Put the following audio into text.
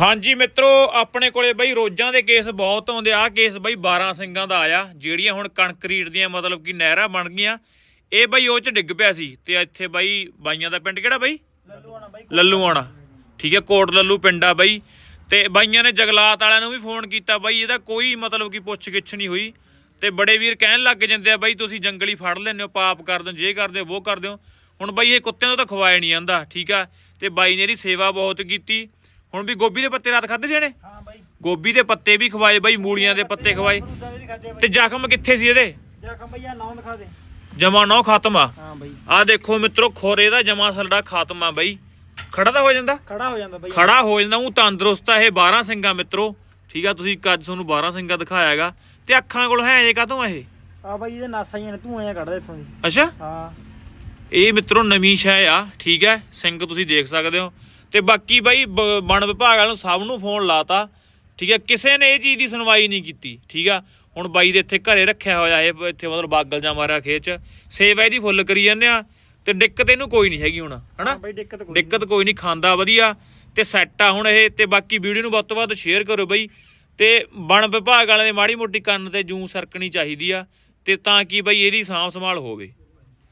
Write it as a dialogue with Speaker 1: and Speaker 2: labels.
Speaker 1: ਹਾਂਜੀ ਮਿੱਤਰੋ ਆਪਣੇ ਕੋਲੇ ਬਈ ਰੋਜ਼ਾਂ ਦੇ ਕੇਸ ਬਹੁਤ ਆਉਂਦੇ ਆ। ਕੇਸ ਬਈ 12 ਸਿੰਘਾਂ ਦਾ ਆਇਆ ਜਿਹੜੀਆਂ ਹੁਣ ਕੰਕਰੀਟ ਦੀਆਂ ਮਤਲਬ ਕਿ ਨਹਿਰਾਂ ਬਣ ਗਈਆਂ। ਇਹ ਬਈ ਉਹ ਚ ਡਿੱਗ ਪਿਆ ਸੀ ਤੇ ਇੱਥੇ ਬਈ ਬਾਈਆਂ ਦਾ ਪਿੰਡ ਕਿਹੜਾ ਬਈ?
Speaker 2: ਲੱਲੂ ਆਣਾ ਬਾਈ
Speaker 1: ਲੱਲੂ ਆਣਾ ਠੀਕ ਹੈ ਕੋਟ ਲੱਲੂ ਪਿੰਡ ਆ ਬਈ। ਤੇ ਬਾਈਆਂ ਨੇ ਜਗਲਾਤ ਵਾਲਿਆਂ ਨੂੰ ਵੀ ਫੋਨ ਕੀਤਾ ਬਾਈ ਇਹਦਾ ਕੋਈ ਮਤਲਬ ਕਿ ਪੁੱਛ ਗਿੱਛ ਨਹੀਂ ਹੋਈ। ਤੇ ਬੜੇ ਵੀਰ ਕਹਿਣ ਲੱਗ ਜਾਂਦੇ ਆ ਬਾਈ ਤੁਸੀਂ ਜੰਗਲੀ ਫੜ ਲੈਂਦੇ ਹੋ ਪਾਪ ਕਰਦੇ ਹੋ ਜੇ ਕਰਦੇ ਹੋ ਉਹ ਕਰਦੇ ਹੋ ਹੁਣ ਬਾਈ ਇਹ ਕੁੱਤਿਆਂ ਤੋਂ ਤਾਂ ਖਵਾਇਆ ਨਹੀਂ ਜਾਂਦਾ ਠੀਕ ਆ। ਤੇ ਬਾਈ ਨੇ ਇਹਦੀ ਸੇਵਾ ਬਹੁਤ ਕੀਤੀ। ਹੁਣ ਵੀ ਗੋਭੀ ਦੇ ਪੱਤੇ ਰਾਤ ਖਾਦੇ ਸੀ ਇਹਨੇ?
Speaker 2: ਹਾਂ ਬਾਈ।
Speaker 1: ਗੋਭੀ ਦੇ ਪੱਤੇ ਵੀ ਖਵਾਏ ਬਾਈ ਮੂਲੀਆਂ ਦੇ ਪੱਤੇ ਖਵਾਏ।
Speaker 2: ਉਦਾਂ ਦੇ ਵੀ ਖਾਦੇ
Speaker 1: ਤੇ ਜ਼ਖਮ ਕਿੱਥੇ ਸੀ ਇਹਦੇ?
Speaker 2: ਜਖਮ ਭਈਆ ਨਾਮ ਲਿਖਾ ਦੇ।
Speaker 1: ਜਮਾ ਨੌ ਖਤਮ ਆ।
Speaker 2: ਹਾਂ ਬਾਈ।
Speaker 1: ਆ ਦੇਖੋ ਮਿੱਤਰੋ ਖੋਰੇ ਦਾ ਜਮਾ ਸਲਡਾ ਖਾਤਮ ਆ ਬਾਈ। ਖੜਾ ਤਾਂ ਹੋ ਜਾਂਦਾ?
Speaker 2: ਖੜਾ ਹੋ ਜਾਂਦਾ ਬਾਈ।
Speaker 1: ਖੜਾ ਹੋ ਜਾਂਦਾ ਉਹ ਤੰਦਰੁਸਤ ਆ ਇਹ 12 ਸਿੰਘਾਂ ਮਿੱਤਰੋ। ਠੀਕ ਆ ਤੁਸੀਂ ਅੱਜ ਤੁਹਾਨੂੰ 12 ਸਿੰਘਾਂ ਦਿਖਾਇਆ ਹੈਗਾ ਤੇ ਅੱਖਾਂ ਕੋਲ ਹੈ ਜੇ ਕਾਤੋਂ ਇਹ?
Speaker 2: ਆ ਬਾਈ ਇਹਦੇ ਨਾਸਾਂ ਹੀ ਨੇ ਤੂੰ ਐਂ ਕੱਢਦਾ ਇਥੋਂ ਦੀ।
Speaker 1: ਅੱਛਾ?
Speaker 2: ਹਾਂ।
Speaker 1: ਇਹ ਮਿੱਤਰੋ ਨਵੀਂ ਸ਼ੈ ਆ ਠੀਕ ਹੈ। ਸਿੰਘ ਤੁਸੀਂ ਦੇਖ ਸਕਦੇ ਹੋ। ਤੇ ਬਾਕੀ ਬਾਈ ਵਣ ਵਿਭਾਗ ਵਾਲਿਆਂ ਨੂੰ ਸਭ ਨੂੰ ਫੋਨ ਲਾਤਾ ਠੀਕ ਹੈ? ਕਿਸੇ ਨੇ ਇਹ ਚੀਜ਼ ਦੀ ਸੁਣਵਾਈ ਨਹੀਂ ਕੀਤੀ ਠੀਕ ਆ? ਹੁਣ ਬਾਈ ਦੇ ਇੱਥੇ ਘਰੇ ਰੱਖਿਆ ਹੋਇਆ ਇਹ ਇੱਥੇ ਮਤਲਬ ਬਾਗਲ ਜਾਂ ਮਾਰਿਆ ਖੇਤ ਚ ਸੇਵਾ ਇਹਦੀ ਫੁੱਲ ਕਰੀ ਜਾਂਦੇ ਆ ਤੇ ਦਿੱਕਤ ਇਹਨੂੰ ਕੋਈ ਨਹੀਂ ਹੈਗੀ ਹੁਣ ਹਨਾ? ਦਿੱਕਤ ਕੋਈ ਨਹੀਂ। ਖਾਂਦਾ ਵਧੀਆ ਤੇ ਸੈੱਟ ਆ ਹੁਣ ਇਹ ਤੇ ਬਾਕੀ ਵੀਡੀਓ ਨੂੰ ਵੱਧ ਤੋਂ ਵੱਧ ਸ਼ੇਅਰ ਕਰੋ ਬਈ ਤੇ ਵਣ ਵਿਭਾਗ ਵਾਲਿਆਂ ਦੇ ਮਾੜੀ ਮੋਟੀ ਕੰਨ ਤੇ ਜੂੰ ਸਰਕਣੀ ਚਾਹੀਦੀ ਆ ਤੇ ਤਾਂ ਕਿ ਬਈ ਇਹਦੀ ਸਾਂਭ ਸੰਭਾਲ ਹੋਵੇ।